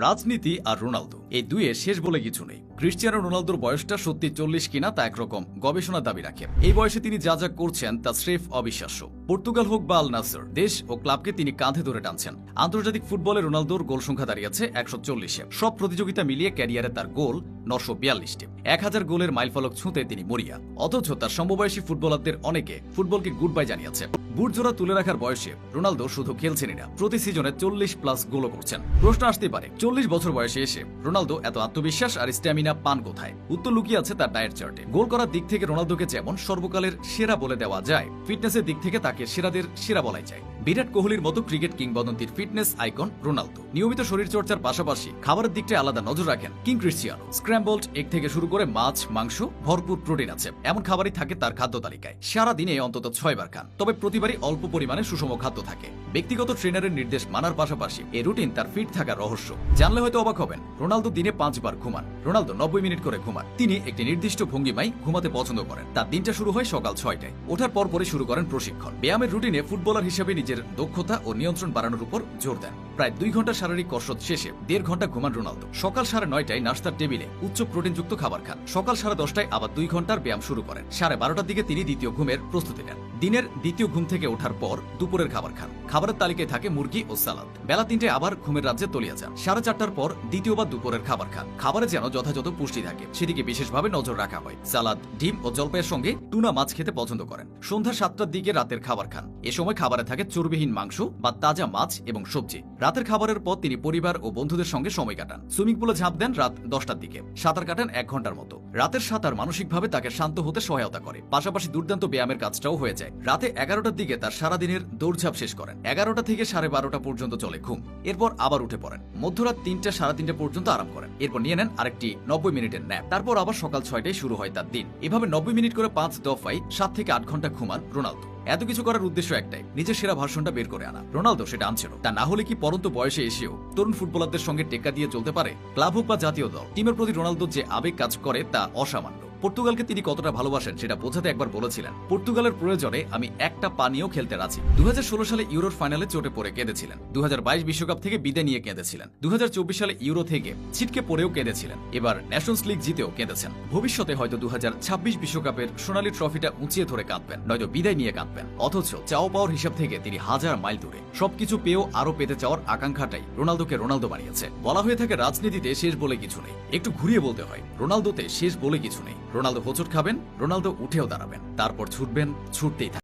রাজনীতি আর রোনালদো। এই দুয়ে শেষ বলে কিছু নেই। ক্রিশ্চিয়ানো রোনালদোর বয়সটা সত্যি চল্লিশ কিনা তা একরকম গবেষণা দাবি রাখে। এই বয়সে তিনি যা যা করছেন তা স্রেফ অবিশ্বাস্য। পর্তুগাল হোক বা আল নাসর, দেশ ও ক্লাবকে তিনি কাঁধে ধরে টানছেন। আন্তর্জাতিক ফুটবলে রোনালদোর গোল সংখ্যা দাঁড়িয়েছে একশো চল্লিশে। সব প্রতিযোগিতা মিলিয়ে ক্যারিয়ারে তার গোল নশো বিয়াল্লিশটি। এক হাজার গোলের মাইলফলক ছুঁতে তিনি মরিয়া। অথচ তার সমবয়সী ফুটবলারদের অনেকে ফুটবলকে গুড বাই জানিয়েছে। বুট জোড়া তুলে রাখার বয়সে রোনালদো শুধু খেলছেনই না, প্রতি সিজনে চল্লিশ প্লাস গোলও করছেন। প্রশ্ন আসতে পারে, চল্লিশ বছর বয়সে এসে রোনালদো এত আত্মবিশ্বাস আর স্ট্যামিনা পান কোথায়? উত্তর লুকিয়ে আছে তার ডায়েট চার্টে গোল করার দিক থেকে রোনালদোকে যেমন সর্বকালের সেরা বলে দেওয়া যায় ফিটনেসের দিক থেকে তাকে সেরাদের সেরা বলাই যায়। বিরাট কোহলির মতো ক্রিকেট কিংবদন্তির ফিটনেস আইকন রোনালদো। নিয়মিত শরীরচর্চার পাশাপাশি খাবারের দিকটা আলাদা নজর রাখেন কিং ক্রিশ্চিয়ানো। স্ক্র্যাম্বলড এগ থেকে শুরু করে মাছ, মাংস, ভরপুর প্রোটিন আছে। এমন খাবারই থাকে তার খাদ্য তালিকায়। সারা দিনে অন্তত ছয়বার খান। তবে প্রতিবারই অল্প পরিমাণে সুষম খাদ্য থাকে। ব্যক্তিগত ট্রেনারের নির্দেশ মানার পাশাপাশি এই রুটিন তার ফিট থাকার রহস্য। জানলে হয়তো অবাক হবেন, রোনালদো দিনে পাঁচবার ঘুমান। রোনালদো নব্বই মিনিট করে ঘুমান। তিনি একটি নির্দিষ্ট ভঙ্গিমায় ঘুমাতে পছন্দ করেন। তার দিনটা শুরু হয় সকাল ছয়টায়। ওঠার পর পরে শুরু করেন প্রশিক্ষণ। ব্যায়ামের রুটিনে ফুটবলার হিসেবে নিজের দক্ষতা ও নিয়ন্ত্রণ বাড়ানোর উপর জোর দেন। প্রায় দুই ঘণ্টা শারীরিক কসরত শেষে দেড় ঘণ্টা ঘুমান রোনালদো। সকাল সাড়ে নয়টায় নাস্তার টেবিলে উচ্চ প্রোটিনযুক্ত খাবার খান। সকাল সাড়ে দশটায় আবার দুই ঘণ্টার ব্যায়াম শুরু করেন। সাড়ে বারোটার দিকে তিনি দ্বিতীয় ঘুমের প্রস্তুতি নেন। দিনের দ্বিতীয় ঘুম থেকে ওঠার পর দুপুরের খাবার খান। খাবারের তালিকায় থাকে মুরগি ও সালাদ বেলা তিনটে আবার ঘুমের রাজ্যে তলিয়ে যান। সাড়ে চারটার পর দ্বিতীয়বার দুপুরের খাবার খান। খাবারে যেন যথাযথ পুষ্টি থাকে সেদিকে বিশেষভাবে নজর রাখা হয়। সালাদ ডিম ও জলপাইয়ের সঙ্গে টুনা মাছ খেতে পছন্দ করেন। সন্ধ্যা সাতটার দিকে রাতের খাবার খান। এ সময় খাবারে থাকে চর্বিহীন মাংস বা তাজা মাছ এবং সবজি। রাতের খাবারের পর তিনি পরিবার ও বন্ধুদের সঙ্গে সময় কাটান। সুইমিং পুলে ঝাঁপ দেন রাত দশটার দিকে। সাঁতার কাটান এক ঘণ্টার মতো। রাতের সাঁতার মানসিকভাবে তাকে শান্ত হতে সহায়তা করে। পাশাপাশি দুর্দান্ত ব্যায়ামের কাজটাও হয়ে যায়। রাতে এগারোটার দিকে তার সারাদিনের দৌড়ঝাঁপ শেষ করেন। এগারোটা থেকে সাড়ে বারোটা পর্যন্ত চলে ঘুম। এরপর আবার উঠে পড়েন। মধ্যরাত তিনটা সাড়ে তিনটা পর্যন্ত আরাম করেন। এরপর নিয়ে নেন আরেকটি নব্বই মিনিটের ন্যাপ। তারপর আবার সকাল ছয়টায় শুরু হয় তার দিন। এভাবে নব্বই মিনিট করে পাঁচ দফায় সাত থেকে আট ঘণ্টা ঘুমান রোনালদো। এত কিছু করার উদ্দেশ্য একটাই, নিজের সেরা ভার্সনটা বের করে আনা। রোনালদো সেটা আনছিল। তা না হলে কি পরন্ত বয়সে এসেও তরুণ ফুটবলারদের সঙ্গে টেক্কা দিয়ে চলতে পারে? ক্লাব হোক বা জাতীয় দল, টিমের প্রতি রোনালদোর যে আবেগ কাজ করে তা অসামান্য। পর্তুগালকে তিনি কতটা ভালোবাসেন সেটা বোঝাতে একবার বলেছিলেন। পর্তুগালের প্রয়োজনে আমি একটা পানিও খেলতে রাজি। দু হাজার ষোলো সালে ইউরোর ফাইনালে চোটে পড়ে কেঁদেছিলেন। দু বিশ্বকাপ থেকে বিদায় নিয়ে কেঁদেছিলেন। দু হাজার চব্বিশ সালে ইউরো থেকে ছিটকে পড়েও কেঁদেছিলেন। এবার ন্যাশনস লিগ জিতেও কেঁদেছেন। ভবিষ্যতে হয়তো দু বিশ্বকাপের সোনালী ট্রফিটা উঁচিয়ে ধরে কাঁদবেন, নয়তো বিদায় নিয়ে কাঁদবেন। অথচ চাও পাওয়ার হিসাব থেকে তিনি হাজার মাইল দূরে। সবকিছু পেয়েও আরও পেতে চাওয়ার আকাঙ্ক্ষাটাই রোনালদোকে রোনালদো বানিয়েছে। বলা হয়ে থাকে রাজনীতিতে শেষ বলে কিছু নেই। একটু ঘুরিয়ে বলতে হয়, রোনালদোতে শেষ বলে কিছু নেই। রোনালদো হোঁচট খাবেন রোনালদো উঠেও দাঁড়াবেন। তারপর ছুটবেন ছুটতেই